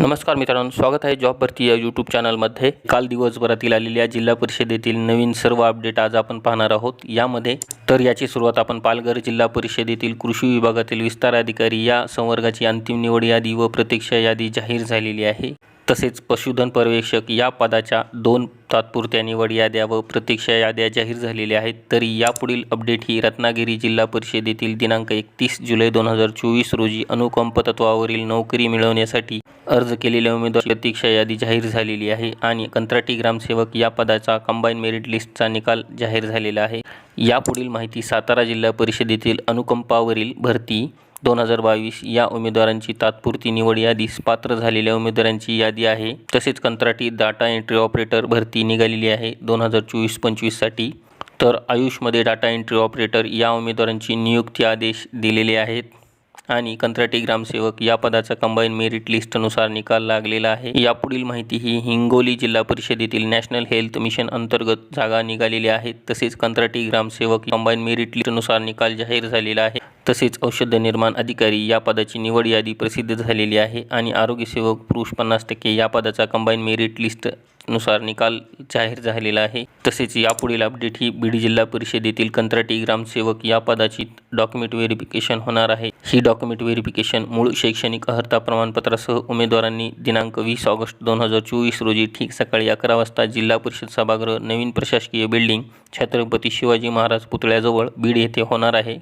नमस्कार मित्रांनो स्वागत आहे जॉब भरती या यूट्यूब चॅनलमध्ये. काल दिवसभरातील आलेल्या जिल्हा परिषदेतील नवीन सर्व अपडेट आज आपण पाहणार आहोत. यामध्ये तर याची सुरुवात आपण पालघर जिल्हा परिषदेतील कृषी विभागातील विस्तार अधिकारी या संवर्गाची अंतिम निवड यादी व प्रतीक्षा यादी जाहीर झालेली आहे. तसेच पशुधन पर्यवेक्षक या पदाच्या दोन तात्पुरत्या निवड याद्या व प्रतीक्षा याद्या जाहीर झालेल्या आहेत. तरी यापुढील अपडेट ही रत्नागिरी जिल्हा परिषदेतील दिनांक एकतीस जुलै दोन हजार चोवीस रोजी अनुकंप तत्वावरील नोकरी मिळवण्यासाठी अर्ज केलेल्या उमेदवार प्रतीक्षा यादी जाहीर झालेली आहे आणि कंत्राटी ग्रामसेवक या पदाचा कंबाईन मेरिट लिस्टचा निकाल जाहीर झालेला आहे. यापुढील माहिती सातारा जिल्हा परिषदेतील अनुकंपावरील भरती दोन हजार बावीस या उमेदवारांची तात्पुरती निवड यादीस पात्र झालेल्या उमेदवारांची यादी आहे. तसेच कंत्राटी डाटा एंट्री ऑपरेटर भरती निघालेली आहे दोन हजार चोवीस पंचवीससाठी. तर आयुषमध्ये डाटा एंट्री ऑपरेटर या उमेदवारांची नियुक्ती आदेश दिलेले आहेत. आणि कंत्राटी ग्रामसेवक या पदाचा कंबाईन मेरिट लिस्टनुसार निकाल लागलेला आहे. यापुढील माहिती ही हिंगोली जिल्हा परिषदेतील नॅशनल हेल्थ मिशन अंतर्गत जागा निघालेल्या आहेत तसेच कंत्राटी ग्रामसेवक कंबाईन मेरिट लिस्टनुसार निकाल जाहीर झालेला आहे. तसेच औषध निर्माण अधिकारी या पदाची निवड यादी प्रसिद्ध झालेली आहे आणि आरोग्यसेवक पुरुष पन्नास टक्के या पदाचा कंबाईन मेरिट लिस्ट नुसार निकाल जाहीर झालेला आहे. तसेच यापुढील अपडेट ही बीड जिल्हा परिषदेतील कंत्राटी ग्रामसेवक या पदाची डॉक्युमेंट व्हेरिफिकेशन होणार आहे. ही डॉक्युमेंट व्हेरिफिकेशन मूळ शैक्षणिक अर्हता प्रमाणपत्रासह उमेदवारांनी दिनांक वीस ऑगस्ट दोन हजार चोवीस रोजी ठीक सकाळी अकरा वाजता जिल्हा परिषद सभागृह नवीन प्रशासकीय बिल्डिंग छत्रपती शिवाजी महाराज पुतळ्याजवळ बीड येथे होणार आहे.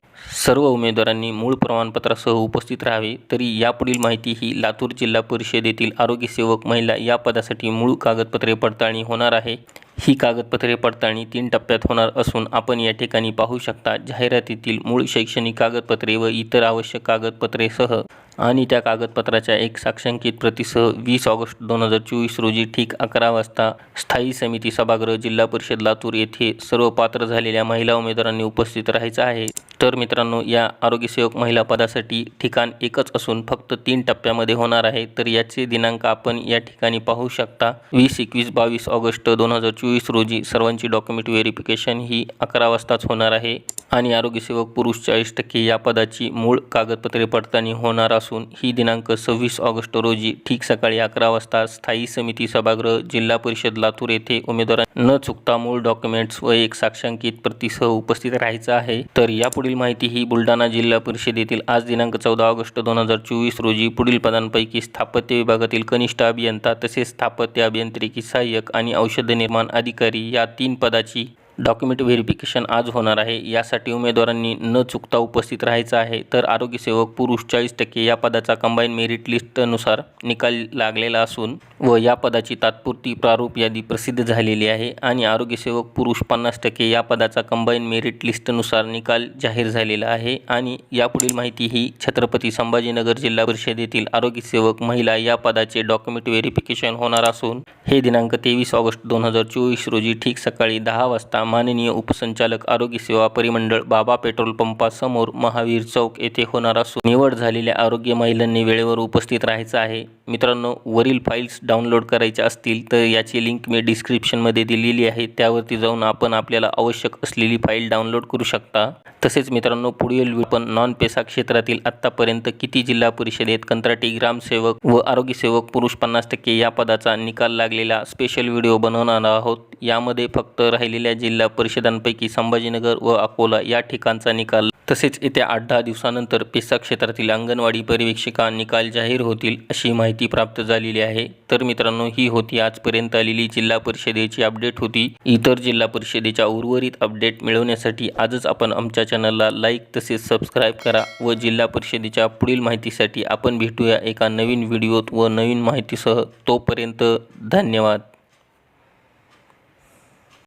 सर्व उमेदवारांनी मूळ प्रमाणपत्रासह उपस्थित राहावे. तरी यापुढील माहिती ही लातूर जिल्हा परिषदेतील आरोग्यसेवक महिला या पदासाठी मूळ कागदपत्रे पडताळणी होणार आहे. ही कागदपत्रे पडताळणी तीन टप्प्यात होणार असून आपण या ठिकाणी पाहू शकता जाहिरातीतील मूळ शैक्षणिक कागदपत्रे व इतर आवश्यक कागदपत्रेसह आणि त्या कागदपत्राच्या एक साक्षांकित प्रतीसह वीस ऑगस्ट दोन हजार चोवीस रोजी ठीक अकरा वाजता स्थायी समिती सभागृह जिल्हा परिषद लातूर येथे सर्व पात्र झालेल्या महिला उमेदवारांनी उपस्थित राहायचं आहे. तर मित्रांनो या आरोग्यसेवक महिला पदासाठी ठिकाण एकच असून फक्त तीन टप्प्यामध्ये होणार आहे. तर याचे दिनांक आपण या ठिकाणी पाहू शकता. वीस एकवीस बावीस ऑगस्ट दोन हजार चोवीस रोजी सर्वांची डॉक्युमेंट व्हेरिफिकेशन ही अकरा वाजताच होणार आहे. आणि आरोग्यसेवक पुरुष चाळीस टक्के या पदाची मूळ कागदपत्रे पडताळणी होणार असून ही दिनांक सव्वीस ऑगस्ट रोजी ठीक सकाळी अकरा वाजता स्थायी समिती सभागृह जिल्हा परिषद लातूर येथे उमेदवार न चुकता मूळ डॉक्युमेंट्स व एक साक्षांकित प्रतिसह उपस्थित राहायचं आहे. तर यापुढील माहिती ही बुलढाणा जिल्हा परिषदेतील आज दिनांक चौदा ऑगस्ट दोन हजार चोवीस रोजी पुढील पदांपैकी स्थापत्य विभागातील कनिष्ठ अभियंता तसेच स्थापत्य अभियांत्रिकी सहाय्यक आणि औषध निर्माण अधिकारी या तीन पदाची डॉक्युमेंट व्हेरिफिकेशन आज होणार आहे. यासाठी उमेदवारांनी न चुकता उपस्थित राहायचं आहे. तर आरोग्यसेवक पुरुष चाळीस टक्के या पदाचा कंबाईन मेरिट लिस्टनुसार निकाल लागलेला असून व या पदाची तात्पुरती प्रारूप यादी प्रसिद्ध झालेली आहे आणि आरोग्यसेवक पुरुष पन्नास टक्के या पदाचा कंबाईन मेरिट लिस्टनुसार निकाल जाहीर झालेला आहे आणि यापुढील माहिती ही छत्रपती संभाजीनगर जिल्हा परिषदेतील आरोग्यसेवक महिला या पदाचे डॉक्युमेंट व्हेरिफिकेशन होणार असून हे दिनांक तेवीस ऑगस्ट दोन हजार चोवीस रोजी ठीक सकाळी दहा वाजता माननीय उपसंचालक आरोग्य सेवा परिमंडळ बाबा पेट्रोल पंपासमोर महावीर चौक येथे होणारा असून निवड झालेल्या आरोग्य महिलांनी वेळेवर उपस्थित राहायचं आहे. मित्रांनो वरील फाईल्स डाउनलोड करायच्या असतील तर याची लिंक मी डिस्क्रिप्शनमध्ये दिलेली आहे. त्यावरती जाऊन आपण आपल्याला आवश्यक असलेली फाईल डाउनलोड करू शकता. तसेच मित्रांनो पुढील पण नॉन पेसा क्षेत्रातील आत्तापर्यंत किती जिल्हा परिषदेत कंत्राटी ग्रामसेवक व आरोग्यसेवक पुरुष पन्नास टक्के या पदाचा निकाल लागलेला स्पेशल व्हिडिओ बनवणार आहोत. यामध्ये फक्त राहिलेल्या जिल्हा परिषदांपैकी संभाजीनगर व अकोला या ठिकाणचा निकाल. तसेच येत्या आठ दहा दिवसानंतर पेसा क्षेत्रातील अंगणवाडी पर्यवेक्षिका निकाल जाहीर होतील अशी माहिती माहिती प्राप्त झालेली आहे. तर मित्रांनो ही होती आजपर्यंत आलेली जिल्हा परिषदेची अपडेट होती. इतर जिल्हा परिषदेच्या उर्वरित अपडेट मिळवण्यासाठी आजच आपण आमच्या चॅनलला लाईक तसेच सबस्क्राईब करा व जिल्हा परिषदेच्या पुढील माहितीसाठी आपण भेटूया एका नवीन व्हिडिओत व नवीन माहितीसह. तोपर्यंत धन्यवाद.